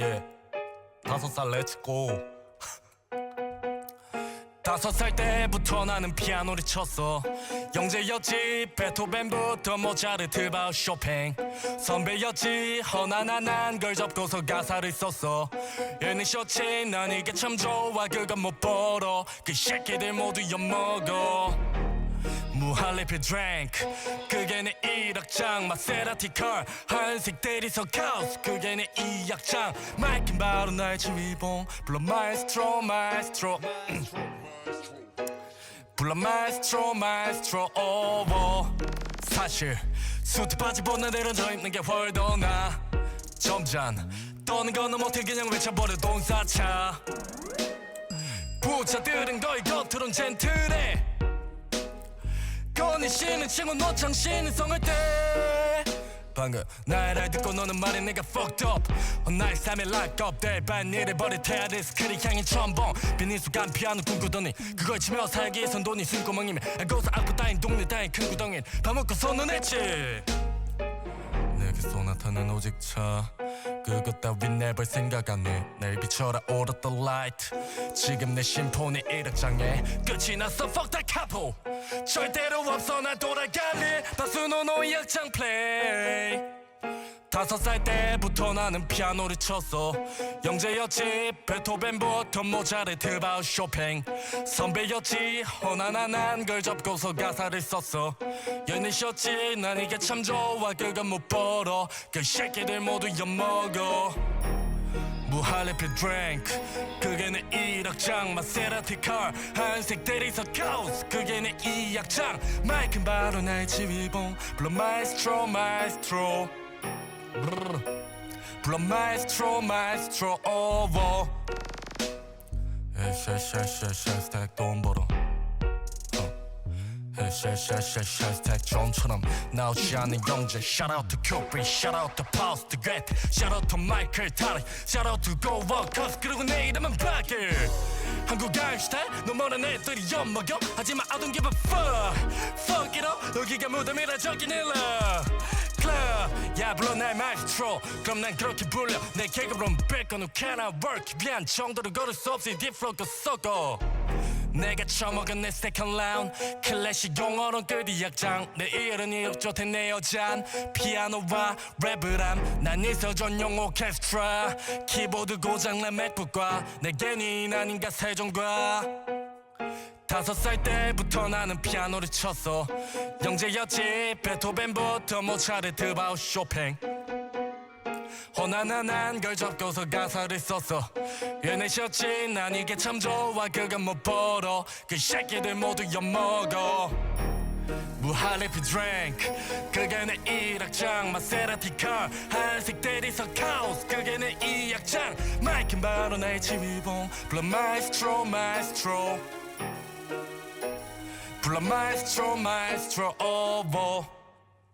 예. 다섯 살 렛츠고 다섯 살 때부터 나는 피아노를 쳤어. 영재였지 베토벤부터 모차르트 바우 쇼팽. 선배였지 허나나 난 걸 접고서 가사를 썼어. 얘는 셔츠 난 이게 참 좋아. 그건 못 벌어. 그 새끼들 모두 엿먹어 무할리피 드랭크 그게 내 1악장. 마세라티 컬. 하얀색 대리석 카우스 그게 내 2악장. 마이킹 바로 나의 지휘봉. 불러 마에스트로 마에스트로. 불러 마에스트로 마에스트로. 오버 사실 수트 바지보다 내려져 있는 게 훨 더 나. 점잖. 떠는 거는 못해 그냥 외쳐버려. 돈사차. 부자들은 거의 겉으론 젠틀해 건이 씨는 친구 노창 씨는 성을 때 방금 나를 듣고 너는 말해 내가 fucked up. 어, 나의 삶에 lock up 대반 일을 버릴 테야 리스크를 향해 첨벙. 비닐수간 피아노 꿈꾸더니 그걸 치며 살기 위해선 돈이 숨구멍이면 알고서 악보 따윈 동네 따윈 큰 구덩이를 밥 먹고 선언했지 내게 쏘나타는 오직 차. 그것 따윈 내볼 생각 안해 날 비춰라 all of the light. 지금 내 심포는 1악장에 끝이 났어 fuck that couple. 절대로 없어 난 돌아갈래. 다수는 5악장 play 다섯 살 때부터 나는 피아노를 쳤어. 영재였지 베토벤부터 모차르트 바우 쇼팽. 선배였지 허나나난 걸 접고서 가사를 썼어. 연애셨지 난 이게 참 좋아. 그건 못 벌어. 그 새끼들 모두 엿먹어. 무할리피 드랭크 그게 내 1악장. 마세라티 컬 하얀색 대리석 카우스 그게 내 2악장. 마이크는 바로 나의 지휘봉 불러 마에스트로 마에스트로 불러 마에스트로 마에스트로 오버 샤샤샤샤 스택 돈 벌어 샤샤샤샤 스택 좀처럼 나오지 않는 영재 out to Paus the Great Shout out to Michael Tari Shout out to Go Walk Cause 그리고 내 이름은 박일 한국 아인슈타인 너 뭐라 애들이 엿먹여 하지만 I don't give a fuck Fuck it up 여기가 무덤이라 저긴 일러 club 야 불러 날 마이스트로 그럼 난 그렇게 불려. 내 계급으론 뺄건 who cannot work. 미안 정도로 걸을 수 없이 딥로그 썩어 내가 처먹은 내 second round. 클래식 용어론 끝이 약장. 내 일은 이역조태 내 여잔. 피아노와 랩을 함난 일서 전 용 오케스트라 키보드 고장난 맥북과 내겐 이 아닌가 세종과 다섯 살 때부터 나는 피아노를 쳤어. 영재였지 베토벤부터 모차르트 바우 쇼팽. 허나나난 걸 접고서 가사를 썼어. 연애셨지 난 이게 참 좋아. 그건 못 벌어. 그 새끼들 모두 엿먹어. 무할리피 드랭크 그게 내 1악장. 마세라티 컬 하얀색 대리석 카우스 그게 내 2악장. 마이크는 바로 나의 지휘봉 불러 마에스트로 마에스트로 불러 마에스트로 마에스트로 오버